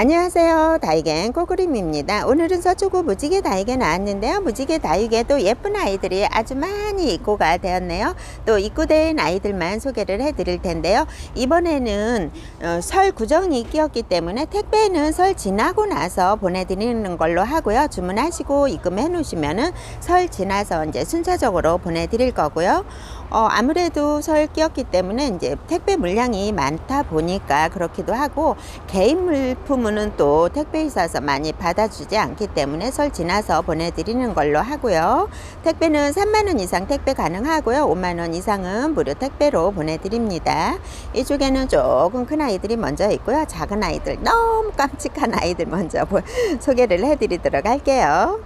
안녕하세요. 다이겐 꼬그림입니다. 오늘은 서초구 무지개 다육에 나왔는데요. 무지개 또 예쁜 아이들이 아주 많이 입고가 되었네요. 또 입고된 아이들만 소개를 해 드릴 텐데요. 이번에는 어, 설 구정이 끼었기 때문에 택배는 설 지나고 나서 보내드리는 걸로 하고요. 주문하시고 입금해 놓으시면은 설 지나서 이제 순차적으로 보내드릴 거고요 어, 아무래도 설 끼었기 때문에 이제 택배 물량이 많다 보니까 그렇기도 하고 개인 물품은 또 택배 회사에서 많이 받아주지 않기 때문에 설 지나서 보내드리는 걸로 하고요. 택배는 3만원 이상 택배 가능하고요. 5만원 이상은 무료 택배로 보내드립니다. 이쪽에는 조금 큰 아이들이 먼저 있고요. 작은 아이들, 너무 깜찍한 아이들 먼저 보- 소개를 해드리도록 할게요.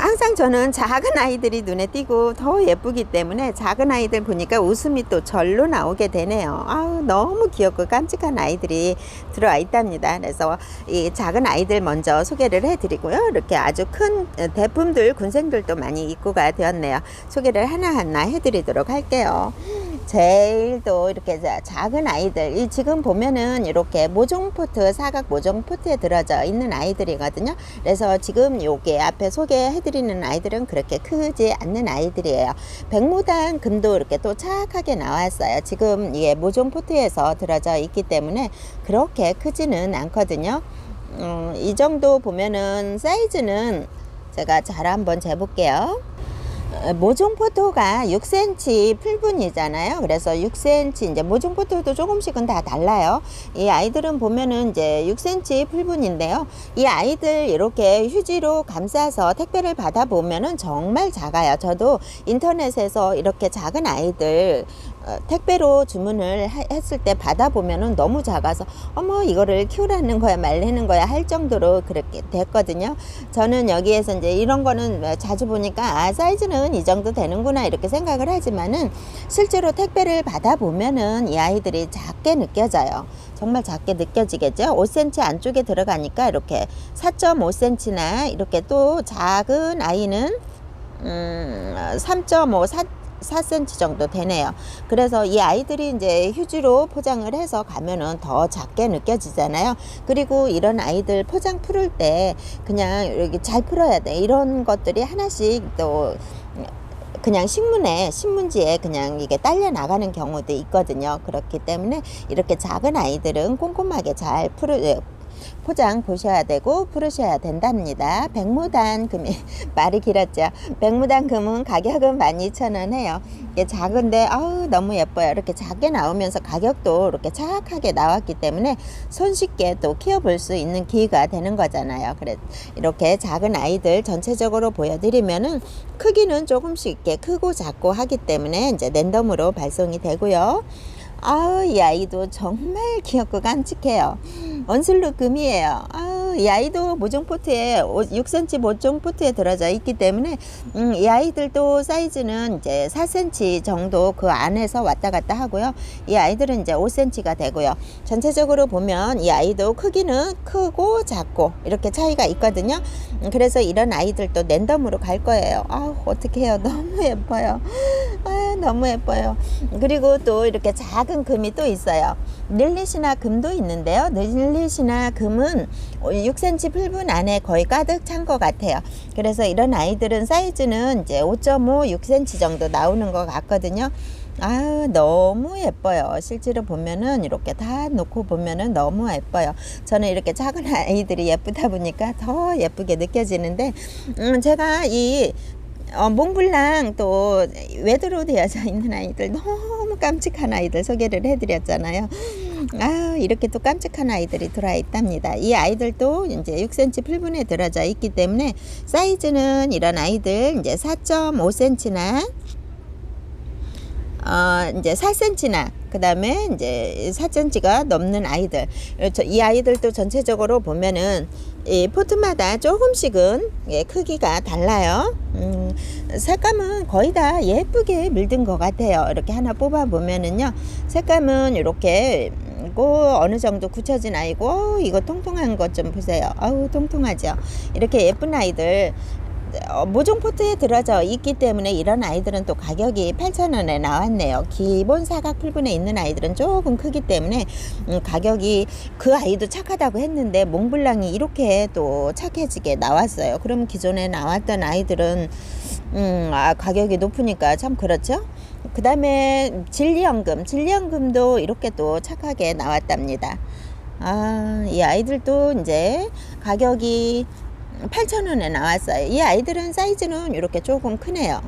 항상 저는 작은 아이들이 눈에 띄고 더 예쁘기 때문에 작은 아이들 보니까 웃음이 또 절로 나오게 되네요. 아우, 너무 귀엽고 깜찍한 아이들이 들어와 있답니다. 그래서 이 작은 아이들 먼저 소개를 해드리고요. 이렇게 아주 큰 대품들, 군생들도 많이 입고가 되었네요. 소개를 하나하나 해드리도록 할게요. 제일 또 이렇게 자- 작은 아이들 이 지금 보면은 이렇게 모종 포트 사각 모종 포트에 들어져 있는 아이들이거든요. 그래서 지금 요게 앞에 소개해 드리는 아이들은 그렇게 크지 않는 아이들이에요. 백무단 금도 이렇게 또 착하게 나왔어요. 지금 이게 모종 포트에서 들어져 있기 때문에 그렇게 크지는 않거든요. 음, 이 정도 보면은 사이즈는 제가 잘 한번 재볼게요. 어, 모종 포토가 6cm 풀분이잖아요. 그래서 6cm 이제 모종 포토도 조금씩은 다 달라요. 이 아이들은 보면은 이제 6cm 풀분인데요. 이 아이들 이렇게 휴지로 감싸서 택배를 받아 보면은 정말 작아요. 저도 인터넷에서 이렇게 작은 아이들 어, 택배로 주문을 하- 했을 때 받아보면은 너무 작아서 어머 이거를 키우라는 거야 말리는 거야 할 정도로 그렇게 됐거든요. 저는 여기에서 이제 이런 거는 자주 보니까 아 사이즈는 이 정도 되는구나 이렇게 생각을 하지만은 실제로 택배를 받아보면은 이 아이들이 작게 느껴져요. 정말 작게 느껴지겠죠. 5cm 안쪽에 들어가니까 이렇게 4.5cm나 이렇게 또 작은 아이는 음, 3.5, 4, 4cm 정도 되네요. 그래서 이 아이들이 이제 휴지로 포장을 해서 가면은 더 작게 느껴지잖아요. 그리고 이런 아이들 포장 풀을 때 그냥 이렇게 잘 풀어야 돼. 이런 것들이 하나씩 또 그냥 신문에 신문지에 그냥 이게 딸려 나가는 경우도 있거든요. 그렇기 때문에 이렇게 작은 아이들은 꼼꼼하게 잘 풀어 포장 보셔야 되고 풀으셔야 된답니다. 백무단 금이 말이 길었죠. 백무단 금은 가격은 12,000원 해요. 이게 작은데 아우 너무 예뻐요. 이렇게 작게 나오면서 가격도 이렇게 착하게 나왔기 때문에 손쉽게 또 키워볼 수 있는 기회가 되는 거잖아요. 그래 이렇게 작은 아이들 전체적으로 보여드리면은 크기는 조금씩 이렇게 크고 작고 하기 때문에 이제 랜덤으로 발송이 되고요. 아우 이 아이도 정말 귀엽고 깜찍해요. 언슬루 금이에요. 아우 이 아이도 모종 포트에 6cm 모종 포트에 들어져 있기 때문에 음, 이 아이들도 사이즈는 이제 4cm 정도 그 안에서 왔다 갔다 하고요. 이 아이들은 이제 5cm가 되고요. 전체적으로 보면 이 아이도 크기는 크고 작고 이렇게 차이가 있거든요. 음, 그래서 이런 아이들도 랜덤으로 갈 거예요. 아우 어떻게 해요? 너무 예뻐요. 아, 너무 예뻐요. 그리고 또 이렇게 작은 금이 또 있어요. 릴리시나 금도 있는데요. 릴리시나 금은 6cm 풀분 안에 거의 가득 찬 것 같아요. 그래서 이런 아이들은 사이즈는 이제 5.5, 6cm 정도 나오는 것 같거든요. 아 너무 예뻐요. 실제로 보면은 이렇게 다 놓고 보면은 너무 예뻐요. 저는 이렇게 작은 아이들이 예쁘다 보니까 더 예쁘게 느껴지는데, 음, 제가 이 어, 몽블랑 또 외도로 되어져 있는 아이들 너무 깜찍한 아이들 소개를 해드렸잖아요. 아 이렇게 또 깜찍한 아이들이 들어와 있답니다. 이 아이들도 이제 6cm 풀분에 들어져 있기 때문에 사이즈는 이런 아이들 이제 4.5cm나 어, 이제 4cm나 그 다음에 이제 4cm가 넘는 아이들 저- 이 아이들도 전체적으로 보면은 이 포트마다 조금씩은 예, 크기가 달라요. 음, 색감은 거의 다 예쁘게 물든 것 같아요. 이렇게 하나 뽑아 보면은요, 색감은 이렇게 고 어느 정도 굳혀진 아이고 어, 이거 통통한 것 좀 보세요. 아우 통통하죠. 이렇게 예쁜 아이들 어, 모종 포트에 들어져 있기 때문에 이런 아이들은 또 가격이 8,000원에 나왔네요. 기본 사각 풀분에 있는 아이들은 조금 크기 때문에 음, 가격이 그 아이도 착하다고 했는데 몽블랑이 이렇게 또 착해지게 나왔어요. 그럼 기존에 나왔던 아이들은 음, 아, 가격이 높으니까 참 그렇죠. 그 다음에 진리연금, 진리연금도 이렇게 또 착하게 나왔답니다. 아, 이 아이들도 이제 가격이 8,000원에 나왔어요. 이 아이들은 사이즈는 이렇게 조금 크네요.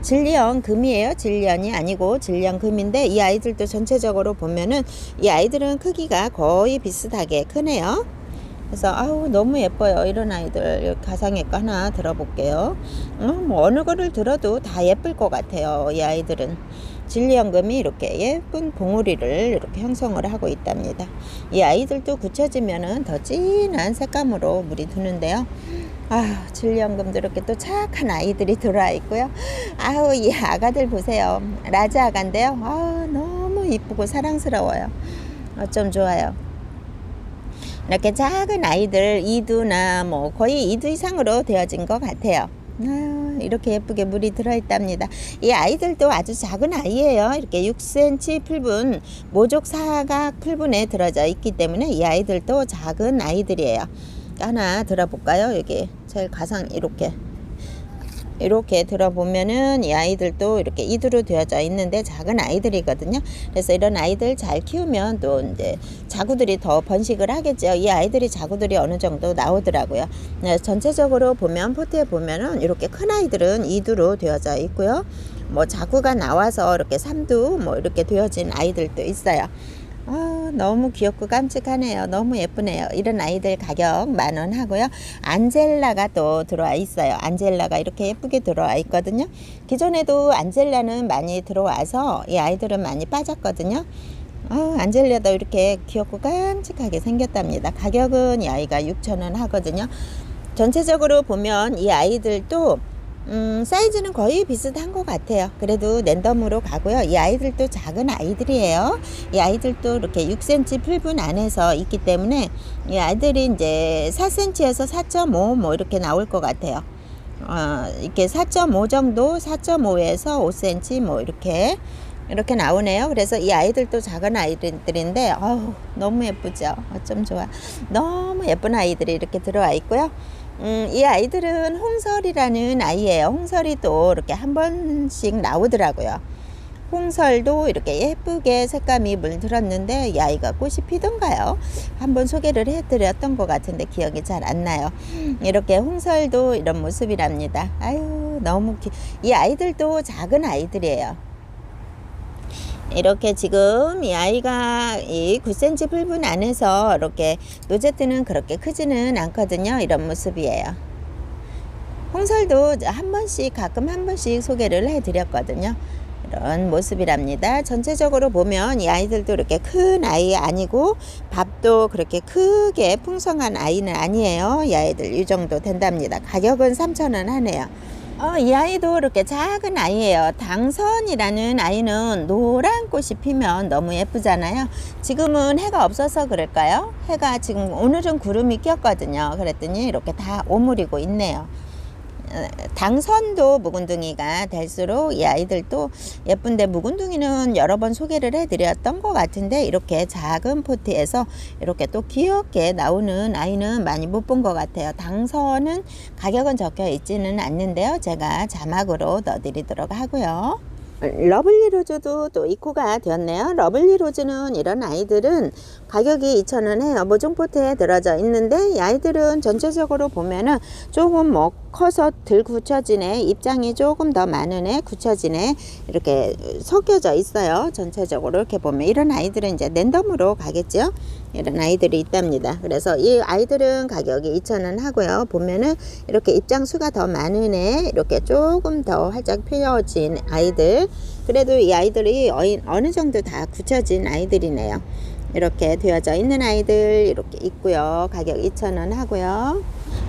진리연 금이에요. 진리연이 아니고 진리연 금인데 이 아이들도 전체적으로 보면은 이 아이들은 크기가 거의 비슷하게 크네요. 그래서 아우 너무 예뻐요 이런 아이들 가상의과 하나 들어볼게요 어, 뭐 어느 거를 들어도 다 예쁠 것 같아요 이 아이들은 진리연금이 이렇게 예쁜 봉우리를 이렇게 형성을 하고 있답니다. 이 아이들도 굳혀지면은 더 진한 색감으로 물이 드는데요. 아 진리연금도 이렇게 또 착한 아이들이 들어와 있고요. 아우 이 아가들 보세요. 라즈 아가인데요. 아 너무 이쁘고 사랑스러워요. 어쩜 좋아요. 이렇게 작은 아이들 2두나 뭐 거의 2두 이상으로 되어진 것 같아요. 아, 이렇게 예쁘게 물이 들어있답니다. 이 아이들도 아주 작은 아이예요. 이렇게 6cm 풀분 모족 사각 풀분에 들어져 있기 때문에 이 아이들도 작은 아이들이에요. 하나 들어볼까요? 여기 제일 가상 이렇게 이렇게 들어보면은 이 아이들도 이렇게 이두로 되어져 있는데 작은 아이들이거든요. 그래서 이런 아이들 잘 키우면 또 이제 자구들이 더 번식을 하겠죠. 이 아이들이 자구들이 어느 정도 나오더라고요. 네, 전체적으로 보면 포트에 보면은 이렇게 큰 아이들은 이두로 되어져 있고요. 뭐 자구가 나와서 이렇게 삼두 뭐 이렇게 되어진 아이들도 있어요. 아, 너무 귀엽고 깜찍하네요. 너무 예쁘네요. 이런 아이들 가격 만 원 하고요. 안젤라가 또 들어와 있어요. 안젤라가 이렇게 예쁘게 들어와 있거든요. 기존에도 안젤라는 많이 들어와서 이 아이들은 많이 빠졌거든요. 아, 안젤라도 이렇게 귀엽고 깜찍하게 생겼답니다. 가격은 이 아이가 6,000원 하거든요. 전체적으로 보면 이 아이들도 음, 사이즈는 거의 비슷한 것 같아요. 그래도 랜덤으로 가고요. 이 아이들도 작은 아이들이에요. 이 아이들도 이렇게 6cm 풀분 안에서 있기 때문에 이 아이들이 이제 4cm에서 4.5 뭐 이렇게 나올 것 같아요. 어, 이렇게 4.5 정도, 4.5에서 5cm 뭐 이렇게 이렇게 나오네요. 그래서 이 아이들도 작은 아이들인데, 어우, 너무 예쁘죠? 어쩜 좋아. 너무 예쁜 아이들이 이렇게 들어와 있고요. 음, 이 아이들은 홍설이라는 아이예요. 홍설이 또 이렇게 한 번씩 나오더라고요. 홍설도 이렇게 예쁘게 색감이 물들었는데 이 아이가 꽃이 피던가요? 한번 소개를 해드렸던 것 같은데 기억이 잘 안 나요. 이렇게 홍설도 이런 모습이랍니다. 아유 너무 기... 이 아이들도 작은 아이들이에요. 이렇게 지금 이 아이가 이 9cm 풀분 안에서 이렇게 노제트는 그렇게 크지는 않거든요. 이런 모습이에요. 홍설도 한 번씩 가끔 한 번씩 소개를 해드렸거든요. 이런 모습이랍니다. 전체적으로 보면 이 아이들도 이렇게 큰 아이 아니고 밥도 그렇게 크게 풍성한 아이는 아니에요. 이 아이들 이 정도 된답니다. 가격은 3,000원 하네요. 어, 이 아이도 이렇게 작은 아이예요. 당선이라는 아이는 노란 꽃이 피면 너무 예쁘잖아요. 지금은 해가 없어서 그럴까요? 해가 지금 오늘은 구름이 꼈거든요. 그랬더니 이렇게 다 오므리고 있네요. 어, 당선도 묵은둥이가 될수록 이 아이들도 예쁜데 묵은둥이는 여러 번 소개를 해드렸던 것 같은데 이렇게 작은 포트에서 이렇게 또 귀엽게 나오는 아이는 많이 못 본 것 같아요. 당선은 가격은 적혀 있지는 않는데요. 제가 자막으로 넣어드리도록 하고요. 러블리 로즈도 또 입고가 되었네요. 러블리 로즈는 이런 아이들은 가격이 2,000원 해요. 모종포트에 들어져 있는데 이 아이들은 전체적으로 보면은 조금 뭐 커서 들 굳혀진 애, 입장이 조금 더 굳혀진 애 이렇게 섞여져 있어요. 전체적으로 이렇게 보면 이런 아이들은 이제 랜덤으로 가겠죠. 이런 아이들이 있답니다. 그래서 이 아이들은 가격이 2,000원 하고요. 보면은 이렇게 입장 수가 더 애, 이렇게 조금 더 활짝 펴진 아이들. 그래도 이 아이들이 어느 정도 다 굳혀진 아이들이네요. 이렇게 되어져 있는 아이들 이렇게 있고요. 가격 2,000원 하고요.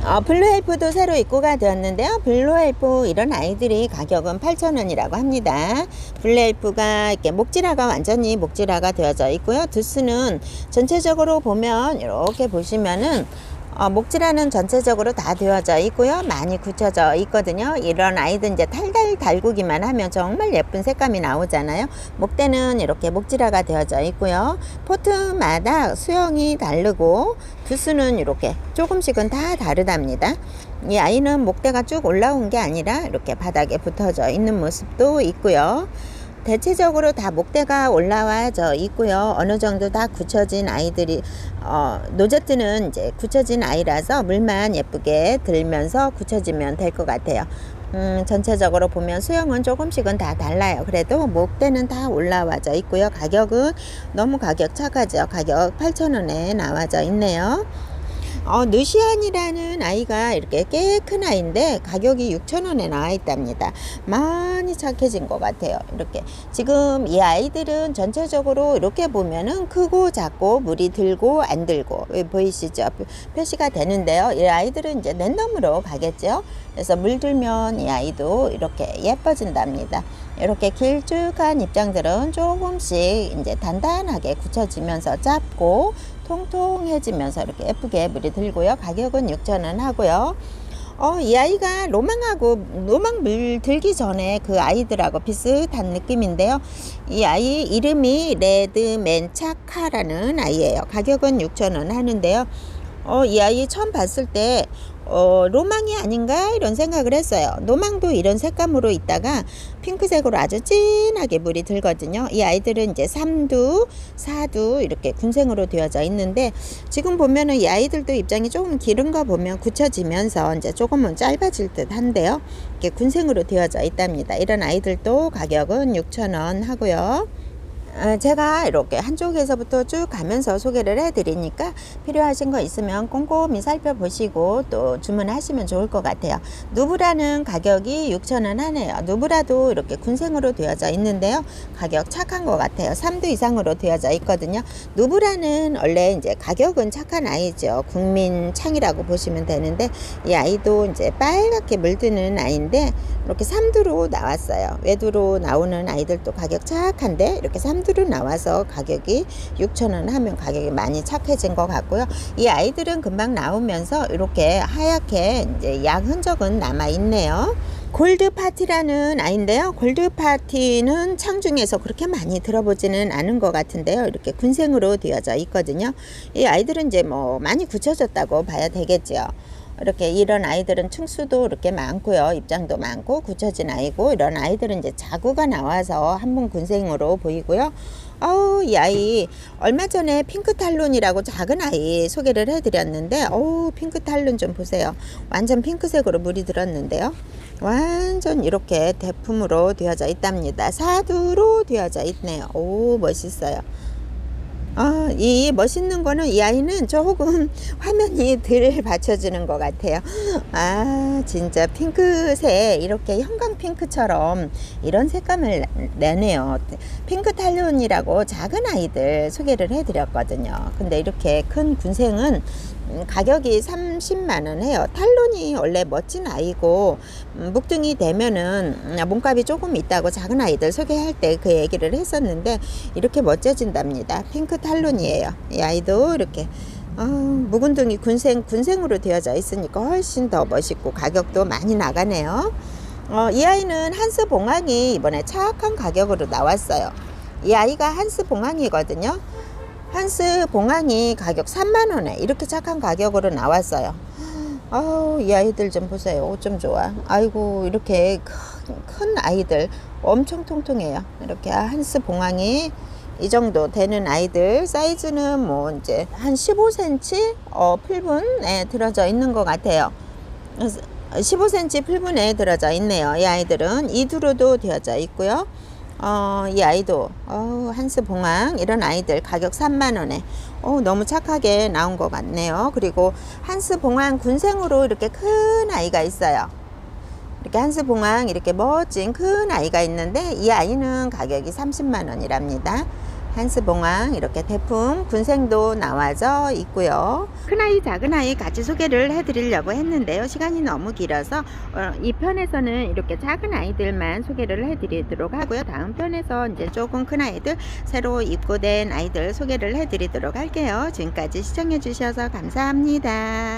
어, 블루헬프도 새로 입고가 되었는데요. 블루헬프 이런 아이들이 가격은 8,000원이라고 합니다. 블루헬프가 이렇게 목질화가 완전히 목질화가 되어져 있고요. 두스는 전체적으로 보면 이렇게 보시면은 어, 목질하는 전체적으로 다 되어져 있고요. 많이 굳혀져 있거든요. 이런 아이들 이제 탈달 달구기만 하면 정말 예쁜 색감이 나오잖아요. 목대는 이렇게 목질화가 되어져 있고요. 포트마다 수영이 다르고 두수는 이렇게 조금씩은 다 다르답니다. 이 아이는 목대가 쭉 올라온 게 아니라 이렇게 바닥에 붙어져 있는 모습도 있고요. 대체적으로 다 목대가 올라와져 있고요. 어느 정도 다 굳혀진 아이들이 어, 노제트는 이제 굳혀진 아이라서 물만 예쁘게 들면서 굳혀지면 될 것 같아요. 음, 전체적으로 보면 수영은 조금씩은 다 달라요. 그래도 목대는 다 올라와져 있고요. 가격은 너무 가격 착하죠. 가격 8,000원에 나와져 있네요. 어, 느시안이라는 아이가 이렇게 꽤 큰 아이인데 가격이 6,000원에 나와 있답니다. 많이 착해진 것 같아요. 이렇게. 지금 이 아이들은 전체적으로 이렇게 보면은 크고 작고 물이 들고 안 들고 왜 보이시죠? 표시가 되는데요. 이 아이들은 이제 랜덤으로 가겠죠. 그래서 물 들면 이 아이도 이렇게 예뻐진답니다. 이렇게 길쭉한 입장들은 조금씩 이제 단단하게 굳혀지면서 짧고 통통해지면서 이렇게 예쁘게 물이 들고요. 가격은 6,000원 하고요. 어, 이 아이가 로망하고 로망 물 들기 전에 그 아이들하고 비슷한 느낌인데요. 이 아이 이름이 레드 맨차카라는 아이예요. 가격은 6,000원 하는데요. 어, 이 아이 처음 봤을 때 어, 로망이 아닌가 이런 생각을 했어요. 로망도 이런 색감으로 있다가 핑크색으로 아주 진하게 물이 들거든요. 이 아이들은 이제 3두, 4두 이렇게 군생으로 되어져 있는데 지금 보면은 이 아이들도 입장이 조금 길은 거 보면 굳혀지면서 이제 조금은 짧아질 듯 한데요. 이렇게 군생으로 되어져 있답니다. 이런 아이들도 가격은 6,000원 하고요. 어, 제가 이렇게 한쪽에서부터 쭉 가면서 소개를 해드리니까 필요하신 거 있으면 꼼꼼히 살펴보시고 또 주문하시면 좋을 것 같아요. 누브라는 가격이 6,000원 하네요. 누브라도 이렇게 군생으로 되어져 있는데요. 가격 착한 것 같아요. 3두 이상으로 되어져 있거든요. 누브라는 원래 이제 가격은 착한 아이죠. 국민창이라고 보시면 되는데 이 아이도 이제 빨갛게 물드는 아이인데 이렇게 3두로 나왔어요. 외두로 나오는 아이들도 가격 착한데 이렇게 3두 로 나와서 가격이 6,000원 하면 가격이 많이 착해진 것 같고요. 이 아이들은 금방 나오면서 이렇게 하얗게 이제 양 흔적은 남아 있네요. 골드 파티라는 아이인데요. 골드 파티는 창중에서 그렇게 많이 들어보지는 않은 것 같은데요. 이렇게 군생으로 되어져 있거든요. 이 아이들은 이제 뭐 많이 굳혀졌다고 봐야 되겠죠. 이렇게 이런 아이들은 층수도 이렇게 많고요. 입장도 많고 굳혀진 아이고 이런 아이들은 이제 자구가 나와서 한분 군생으로 보이고요. 어우 이 아이 얼마 전에 핑크 탈론이라고 작은 아이 소개를 해드렸는데 어우 핑크 탈론 좀 보세요. 완전 핑크색으로 물이 들었는데요. 완전 이렇게 대품으로 되어져 있답니다. 사두로 되어져 있네요. 오 멋있어요. 아, 이 멋있는 거는 이 아이는 조금 화면이 덜 받쳐주는 것 같아요. 아, 진짜 핑크색, 이렇게 형광 핑크처럼 이런 색감을 내네요. 핑크 탈론이라고 작은 아이들 소개를 해드렸거든요. 근데 이렇게 큰 군생은 음, 가격이 30만원 해요. 탈론이 원래 멋진 아이고, 음, 묵등이 되면은 음, 몸값이 조금 있다고 작은 아이들 소개할 때 그 얘기를 했었는데, 이렇게 멋져진답니다. 핑크 탈론이에요. 이 아이도 이렇게. 어, 묵은둥이 군생, 군생으로 되어져 있으니까 훨씬 더 멋있고 가격도 많이 나가네요. 어, 이 아이는 한스 봉황이 이번에 착한 가격으로 나왔어요. 이 아이가 한스 봉황이거든요. 한스 봉황이 가격 3만원에 이렇게 착한 가격으로 나왔어요. 아우, 이 아이들 좀 보세요. 옷좀 좋아. 아이고, 이렇게 큰, 큰 아이들 엄청 통통해요. 이렇게 한스 봉황이 이 정도 되는 아이들 사이즈는 뭐 이제 한 15cm 어, 풀분에 들어져 있는 것 같아요. 15cm 풀분에 들어져 있네요. 이 아이들은 이두로도 되어져 있고요. 어, 이 아이도 어, 한스 봉황 이런 아이들 가격 3만 원에 어, 너무 착하게 나온 것 같네요. 그리고 한스 봉황 군생으로 이렇게 큰 아이가 있어요. 이렇게 한스 봉황 이렇게 멋진 큰 아이가 있는데 이 아이는 가격이 30만 원이랍니다. 한스 봉황 이렇게 대품 군생도 나와져 있고요. 큰아이 작은아이 같이 소개를 해드리려고 했는데요. 시간이 너무 길어서 어, 이 편에서는 이렇게 작은 아이들만 소개를 해드리도록 하고요. 다음 편에서 이제 조금 큰 아이들 새로 입고된 아이들 소개를 해드리도록 할게요. 지금까지 시청해 주셔서 감사합니다.